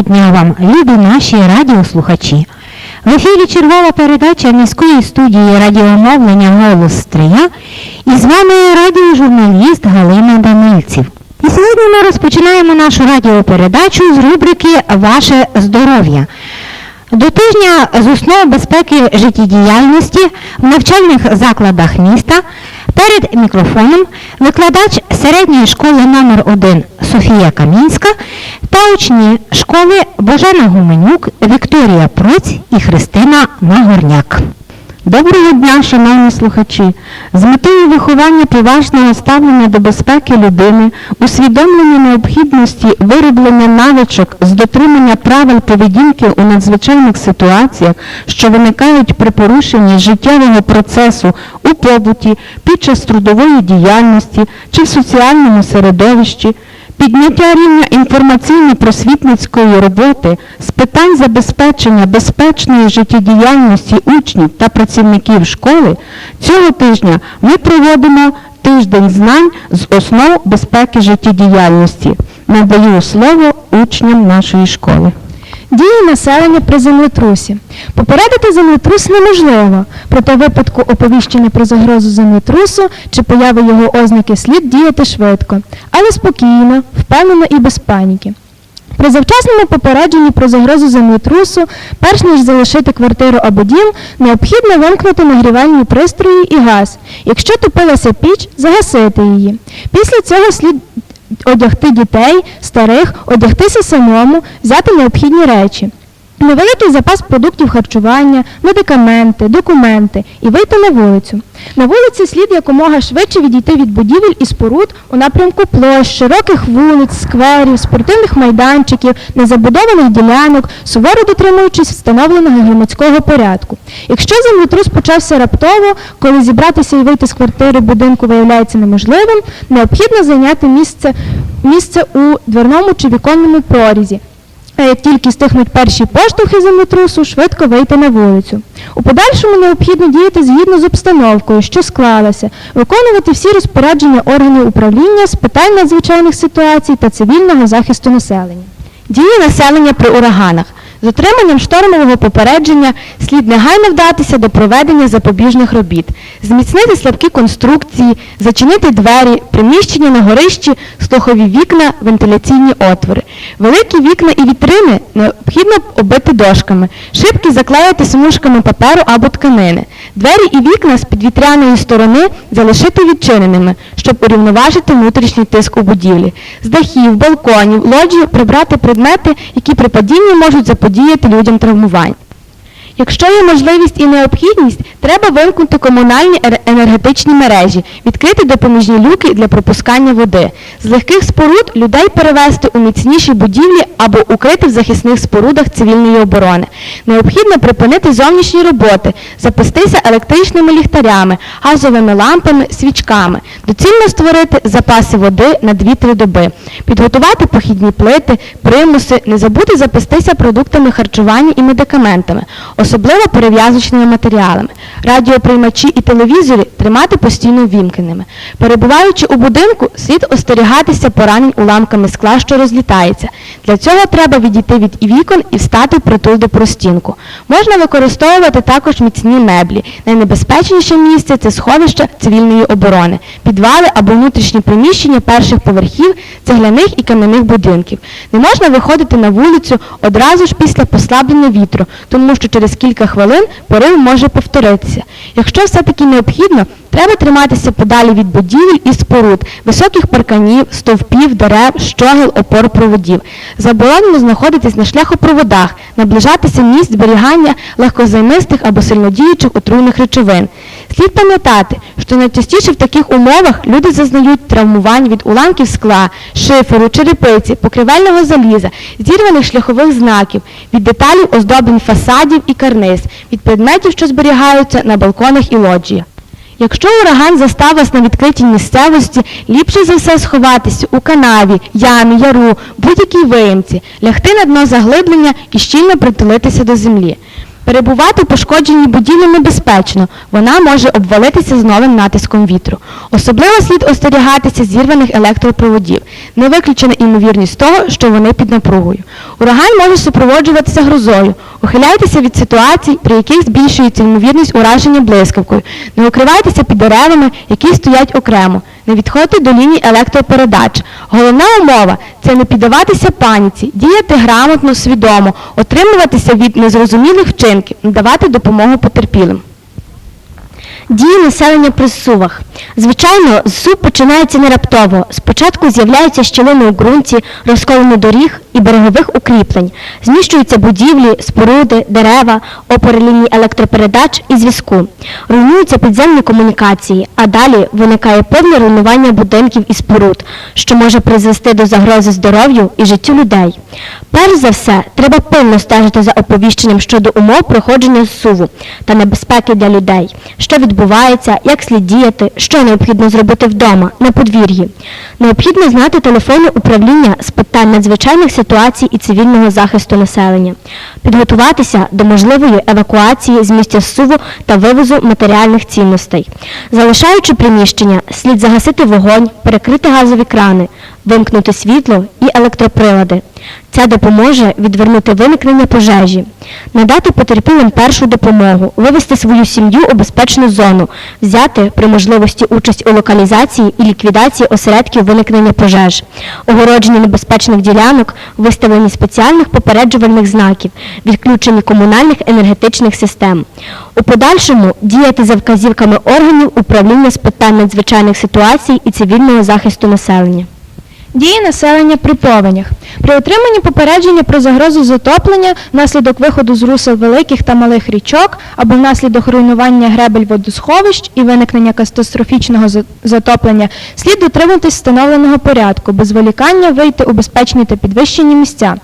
вдалого дня вам, любі наші радіослухачі. В ефірі чергова передача міської студії радіомовлення Голос Стрия і з вами радіожурналіст Галина Данильців. І сьогодні ми розпочинаємо нашу радіопередачу з рубрики Ваше здоров'я. До тижня з основ безпеки життєдіяльності в навчальних закладах міста перед мікрофоном викладач середньої школи номер 1 Софія Камінська та учні школи Божена Гуменюк, Вікторія Проць і Христина Нагорняк. Доброго дня, шановні слухачі! З метою виховання поважного ставлення до безпеки людини, усвідомлення необхідності вироблення навичок з дотримання правил поведінки у надзвичайних ситуаціях, що виникають при порушенні життєвого процесу у побуті, під час трудової діяльності чи в соціальному середовищі, Підняття рівня інформаційно-просвітницької роботи з питань забезпечення безпечної життєдіяльності учнів та працівників школи цього тижня ми проводимо тиждень знань з основ безпеки життєдіяльності. Надаю слово учням нашої школи. Дії населення при землетрусі. Попередити землетрус неможливо, проте в випадку оповіщення про загрозу землетрусу чи появи його ознаки слід діяти швидко, але спокійно, впевнено і без паніки. При завчасному попередженні про загрозу землетрусу, перш ніж залишити квартиру або дім, необхідно вимкнути нагрівальні пристрої і газ. Якщо топилася піч, загасити її. Після цього слід одягти дітей, старих, одягтися самому, взяти необхідні речі. Невеликий запас продуктів харчування, медикаменти, документи і вийти на вулицю. На вулиці слід якомога швидше відійти від будівель і споруд у напрямку площ, широких вулиць, скверів, спортивних майданчиків, незабудованих ділянок, суворо дотримуючись встановленого громадського порядку. Якщо землетрус почався раптово, коли зібратися і вийти з квартири будинку виявляється неможливим, необхідно зайняти місце, місце у дверному чи віконному прорізі. А як тільки стихнуть перші поштовхи землетрусу, швидко вийти на вулицю. У подальшому необхідно діяти згідно з обстановкою, що склалася, виконувати всі розпорядження органів управління з питань надзвичайних ситуацій та цивільного захисту населення. Дії населення при ураганах. З отриманням штормового попередження слід негайно вдатися до проведення запобіжних робіт, зміцнити слабкі конструкції, зачинити двері, приміщення на горищі, слухові вікна, вентиляційні отвори. Великі вікна і вітрини необхідно оббити дошками, шибки заклеїти смужками паперу або тканини. Двері і вікна з підвітряної сторони залишити відчиненими, щоб урівноважити внутрішній тиск у будівлі. З дахів, балконів, лоджій прибрати предмети, які при падінні можуть заподіяти людям травмувань. Якщо є можливість і необхідність, треба вимкнути комунальні енергетичні мережі, відкрити допоміжні люки для пропускання води. З легких споруд людей перевести у міцніші будівлі або укрити в захисних спорудах цивільної оборони. Необхідно припинити зовнішні роботи, запастися електричними ліхтарями, газовими лампами, свічками. Доцільно створити запаси води на 2-3 доби, підготувати похідні плити, примуси, не забути запастися продуктами харчування і медикаментами, особливо перев'язочними матеріалами. Радіоприймачі і телевізори тримати постійно ввімкненими. Перебуваючи у будинку, слід остерігатися поранень уламками скла, що розлітається. Для цього треба відійти від вікон і встати впритул до простінку. Можна використовувати також міцні меблі. Найнебезпечніше місце це сховище цивільної оборони, підвали або внутрішні приміщення перших поверхів цегляних і кам'яних будинків. Не можна виходити на вулицю одразу ж після послаблення вітру, тому що через кілька хвилин порив може повторитися. Якщо все-таки необхідно, треба триматися подалі від будівель і споруд, високих парканів, стовпів, дерев, щогел, опор проводів. Заборонено знаходитись на шляхопроводах, наближатися місць зберігання легкозаймистих або сильнодіючих отруйних речовин. Слід пам'ятати, що найчастіше в таких умовах люди зазнають травмувань від уламків скла, шиферу, черепиці, покривельного заліза, зірваних шляхових знаків, від деталей оздоблень фасадів і карниз, від предметів, що зберігаються на балконах і лоджіях. Якщо ураган застав вас на відкритій місцевості, ліпше за все сховатися у канаві, ямі, яру, будь-якій виємці, лягти на дно заглиблення і щільно притулитися до землі. Перебувати у пошкодженій будівлі небезпечно, вона може обвалитися з новим натиском вітру. Особливо слід остерігатися зірваних електропроводів. Не виключена імовірність того, що вони під напругою. Ураган може супроводжуватися грозою. Ухиляйтеся від ситуацій, при яких збільшується ймовірність ураження блискавкою. Не укривайтеся під деревами, які стоять окремо. Не відходити до ліній електропередач. Головна умова це не піддаватися паніці, діяти грамотно, свідомо, отримуватися від незрозумілих вчинків, надавати допомогу потерпілим. Дії населення при зсувах. Звичайно, зсув починається не раптово. Спочатку з'являються щілини у ґрунті, розколини доріг і берегових укріплень. Зміщуються будівлі, споруди, дерева, опори ліній електропередач і зв'язку. Руйнуються підземні комунікації, а далі виникає повне руйнування будинків і споруд, що може призвести до загрози здоров'ю і життю людей. Перш за все, треба пильно стежити за оповіщенням щодо умов проходження зсуву та небезпеки для людей, що відбувається, як слід діяти, що необхідно зробити вдома, на подвір'ї. Необхідно знати телефони управління з питань надзвичайних ситуацій і цивільного захисту населення, підготуватися до можливої евакуації з місця зсуву та вивозу матеріальних цінностей. Залишаючи приміщення, слід загасити вогонь, перекрити газові крани, вимкнути світло і електроприлади. Це допоможе відвернути виникнення пожежі, надати потерпілим першу допомогу, вивести свою сім'ю у безпечну зону, взяти при можливості участь у локалізації і ліквідації осередків виникнення пожеж, огородження небезпечних ділянок, виставлення спеціальних попереджувальних знаків, відключення комунальних енергетичних систем. У подальшому діяти за вказівками органів управління з питань надзвичайних ситуацій і цивільного захисту населення. Дії населення при повенях. При отриманні попередження про загрозу затоплення внаслідок виходу з русел великих та малих річок або внаслідок руйнування гребель водосховищ і виникнення катастрофічного за- затоплення слід дотриматись встановленого порядку, без волікання вийти у безпечні та підвищені місця.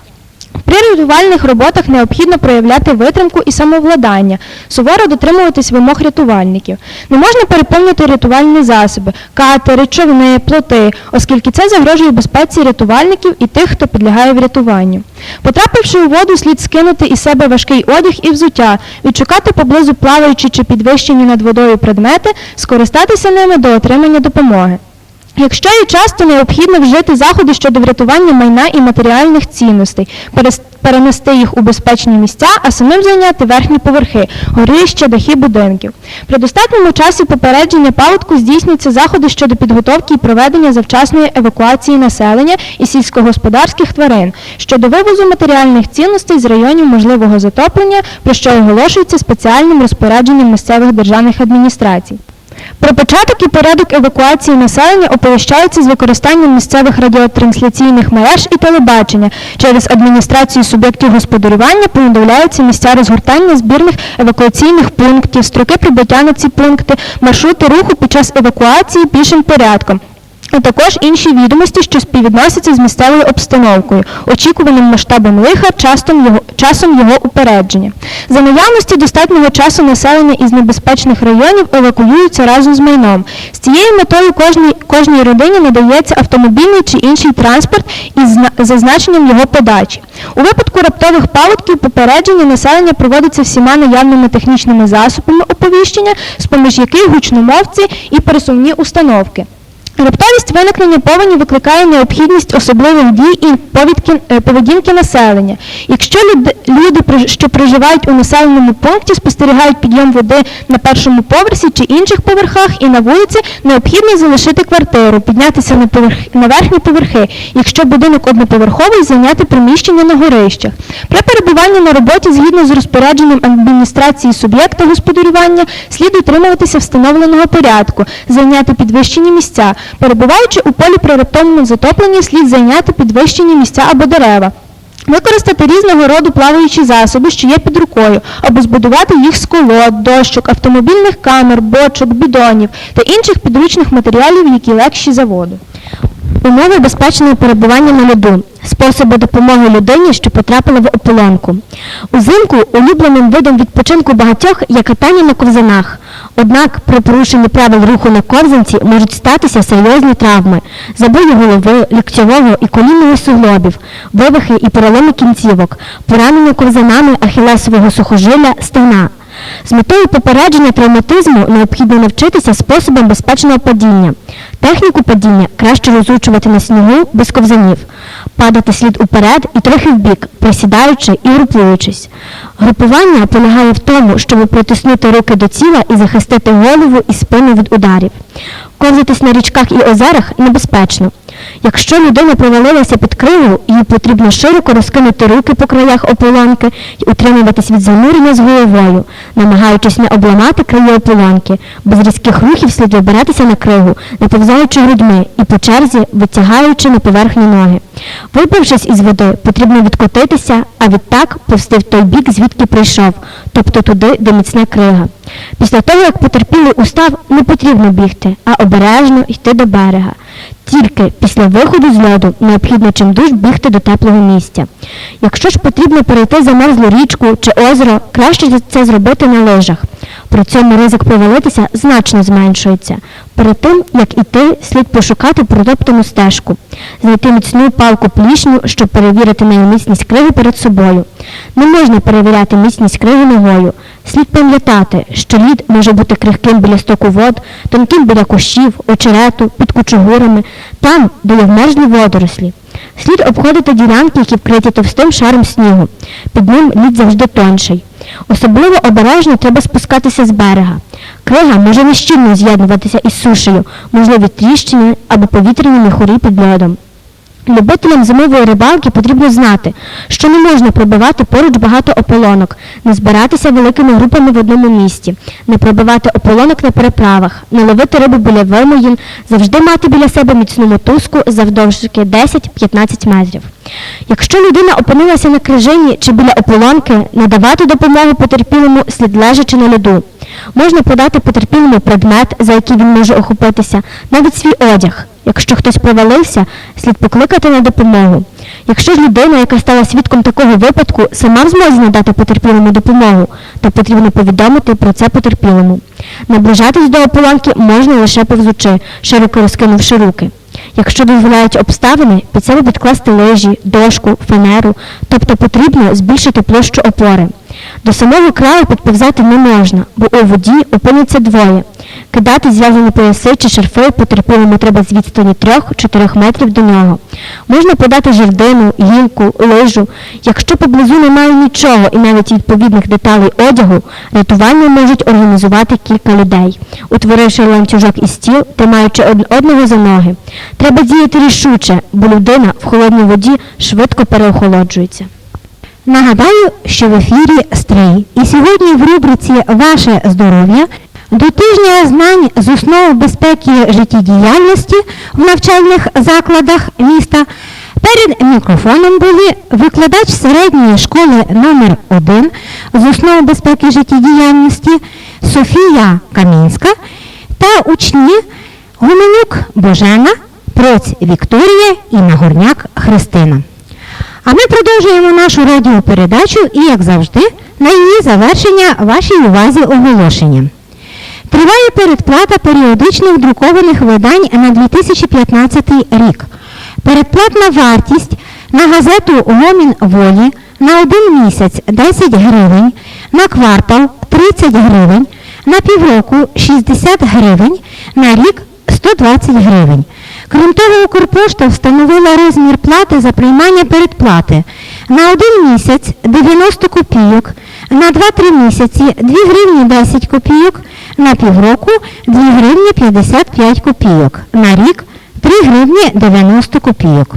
При рятувальних роботах необхідно проявляти витримку і самовладання, суворо дотримуватись вимог рятувальників. Не можна переповнити рятувальні засоби, катери, човни, плоти, оскільки це загрожує безпеці рятувальників і тих, хто підлягає врятуванню. Потрапивши у воду, слід скинути із себе важкий одяг і взуття, відшукати поблизу плаваючі чи підвищені над водою предмети, скористатися ними до отримання допомоги. Якщо є часто необхідно вжити заходи щодо врятування майна і матеріальних цінностей, перенести їх у безпечні місця, а самим зайняти верхні поверхи, горища, дахи будинків. При достатньому часі попередження паводку здійснюються заходи щодо підготовки і проведення завчасної евакуації населення і сільськогосподарських тварин, щодо вивозу матеріальних цінностей з районів можливого затоплення, про що оголошується спеціальним розпорядженням місцевих державних адміністрацій. Про початок і порядок евакуації населення оповіщаються з використанням місцевих радіотрансляційних мереж і телебачення. Через адміністрацію суб'єктів господарювання повідомляються місця розгортання збірних евакуаційних пунктів, строки прибуття на ці пункти, маршрути руху під час евакуації пішим порядком. А також інші відомості, що співвідносяться з місцевою обстановкою, очікуваним масштабом лиха, часом його, часом його упередження. За наявності достатнього часу населення із небезпечних районів евакуюються разом з майном. З цією метою кожній, кожній родині надається автомобільний чи інший транспорт із зазначенням його подачі. У випадку раптових паводків попередження населення проводиться всіма наявними технічними засобами оповіщення, з-поміж яких гучномовці і пересувні установки. Раптовість виникнення повені викликає необхідність особливих дій і повідки- е, поведінки населення. Якщо люди, що проживають у населеному пункті, спостерігають підйом води на першому поверсі чи інших поверхах і на вулиці, необхідно залишити квартиру, піднятися на, поверх, на верхні поверхи. Якщо будинок одноповерховий, зайняти приміщення на горищах. При перебуванні на роботі згідно з розпорядженням адміністрації суб'єкта господарювання слід дотримуватися встановленого порядку, зайняти підвищені місця. Перебуваючи у полі при раптовому затопленні, слід зайняти підвищені місця або дерева. Використати різного роду плаваючі засоби, що є під рукою, або збудувати їх з колод, дощок, автомобільних камер, бочок, бідонів та інших підручних матеріалів, які легші за воду. Умови безпечного перебування на льоду. Способи допомоги людині, що потрапила в ополонку. Узимку улюбленим видом відпочинку багатьох є катання на ковзанах. Однак при порушенні правил руху на ковзанці можуть статися серйозні травми, забої голови, ліктьового і колінного суглобів, вивихи і переломи кінцівок, поранення ковзанами ахілесового сухожилля, стегна. З метою попередження травматизму необхідно навчитися способам безпечного падіння. Техніку падіння краще розучувати на снігу без ковзанів, падати слід уперед і трохи вбік, присідаючи і групуючись. Групування полягає в тому, щоб притиснути руки до тіла і захистити голову і спину від ударів. Ковзатись на річках і озерах небезпечно. Якщо людина провалилася під кригу, їй потрібно широко розкинути руки по краях ополонки і утримуватись від занурення з головою, намагаючись не обламати краї ополонки. Без різких рухів слід вибиратися на кригу, не повзаючи грудьми і по черзі витягаючи на поверхню ноги. Вибравшись із води, потрібно відкотитися, а відтак повсти в той бік, звідки прийшов, тобто туди, де міцна крига. Після того, як потерпілий устав, не потрібно бігти, а обережно йти до берега. Тільки після виходу з льоду необхідно чимдуж бігти до теплого місця. Якщо ж потрібно перейти замерзлу річку чи озеро, краще це зробити на лижах. При цьому ризик повалитися значно зменшується. Перед тим, як іти, слід пошукати протоптану стежку, знайти міцну палку плішню, щоб перевірити нею міцність криги перед собою. Не можна перевіряти міцність криги ногою. Слід пам'ятати, що лід може бути крихким біля стоку вод, тонким біля кущів, очерету, під кучугурами, там, де є вмерзлі водорослі. Слід обходити ділянки, які вкриті товстим шаром снігу. Під ним лід завжди тонший. Особливо обережно треба спускатися з берега. Крига може нещільно з'єднуватися із сушею, можливі тріщини або повітряні міхурі під льодом. Любителям зимової рибалки потрібно знати, що не можна пробивати поруч багато ополонок, не збиратися великими групами в одному місці, не пробивати ополонок на переправах, не ловити рибу біля вимоїн, завжди мати біля себе міцну мотузку завдовжки 10-15 метрів. Якщо людина опинилася на крижині чи біля ополонки, надавати допомогу потерпілому слід лежачи на льоду. Можна подати потерпілому предмет, за який він може охопитися, навіть свій одяг. Якщо хтось провалився, слід покликати на допомогу. Якщо ж людина, яка стала свідком такого випадку, сама в змозі надати потерпілому допомогу, то потрібно повідомити про це потерпілому. Наближатись до ополонки можна лише повзучи, широко розкинувши руки. Якщо дозволяють обставини, під себе підкласти лижі, дошку, фанеру, тобто потрібно збільшити площу опори. До самого краю підповзати не можна, бо у воді опиниться двоє. Кидати зв'язані пояси чи шарфи потерпілому треба з відстані 3-4 метрів до нього. Можна подати жердину, гілку, лижу. Якщо поблизу немає нічого і навіть відповідних деталей одягу, рятування можуть організувати кілька людей, утворивши ланцюжок із стіл, тримаючи од- одного за ноги. Треба діяти рішуче, бо людина в холодній воді швидко переохолоджується. Нагадаю, що в ефірі Стрий. І сьогодні в рубриці Ваше здоров'я до тижня знань з основ безпеки життєдіяльності в навчальних закладах міста. Перед мікрофоном були викладач середньої школи номер 1 з основ безпеки життєдіяльності Софія Камінська та учні Гуменюк Божена, Проць Вікторія і Нагорняк Христина. А ми продовжуємо нашу радіопередачу і, як завжди, на її завершення вашій увазі оголошення. Триває передплата періодичних друкованих видань на 2015 рік. Передплатна вартість на газету Гомін Волі на один місяць 10 гривень, на квартал 30 гривень, на півроку 60 гривень, на рік 120 гривень. Крім того, Укрпошта встановила розмір плати за приймання передплати на один місяць 90 копійок, на 2-3 місяці 2 гривні 10 копійок, на півроку 2 гривні 55 копійок, на рік 3 гривні 90 копійок.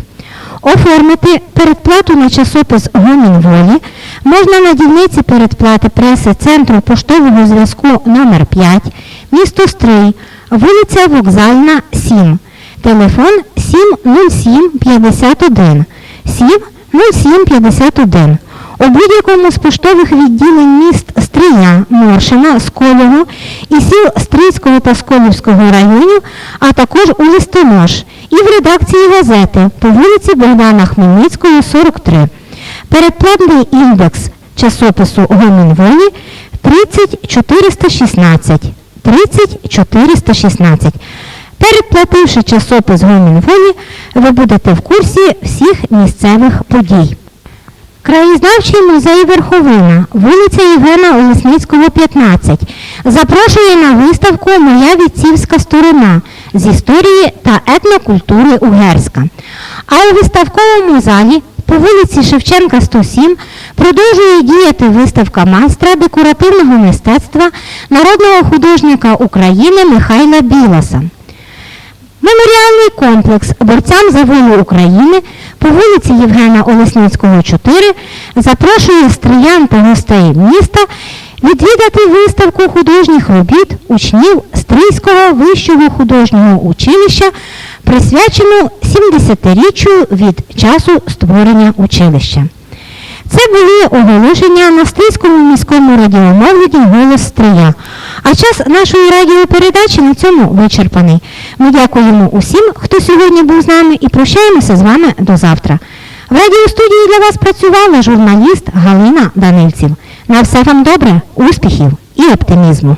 Оформити передплату на часопис Гомін Волі можна на дільниці передплати преси Центру поштового зв'язку номер 5 місто Стрий, вулиця Вокзальна, 7. Телефон 70751. 70751. У будь-якому з поштових відділень міст Стрия, Моршина, Сколього і сіл Стрийського та Сколівського районів, а також у листонож і в редакції газети по вулиці Богдана Хмельницького, 43. Передплатний індекс часопису «Гомін волі» 30416. 30416. Передплативши часопис «Гомін волі», ви будете в курсі всіх місцевих подій. Краєзнавчий музей Верховина, вулиця Євгена Олесницького, 15, запрошує на виставку Моя вітцівська сторона з історії та етнокультури Угерська. А у виставковому залі по вулиці Шевченка, 107 продовжує діяти виставка майстра декоративного мистецтва народного художника України Михайла Біласа. Меморіальний комплекс борцям за волю України по вулиці Євгена Олесницького, 4 запрошує стриян та гостей міста відвідати виставку художніх робіт учнів Стрийського вищого художнього училища, присвячену 70-річчю від часу створення училища. Це були оголошення на Стрийському міському радіомовленні «Голос Стрия». А час нашої радіопередачі на цьому вичерпаний. Ми дякуємо усім, хто сьогодні був з нами і прощаємося з вами до завтра. В радіостудії для вас працювала журналіст Галина Данильців. На все вам добре, успіхів і оптимізму.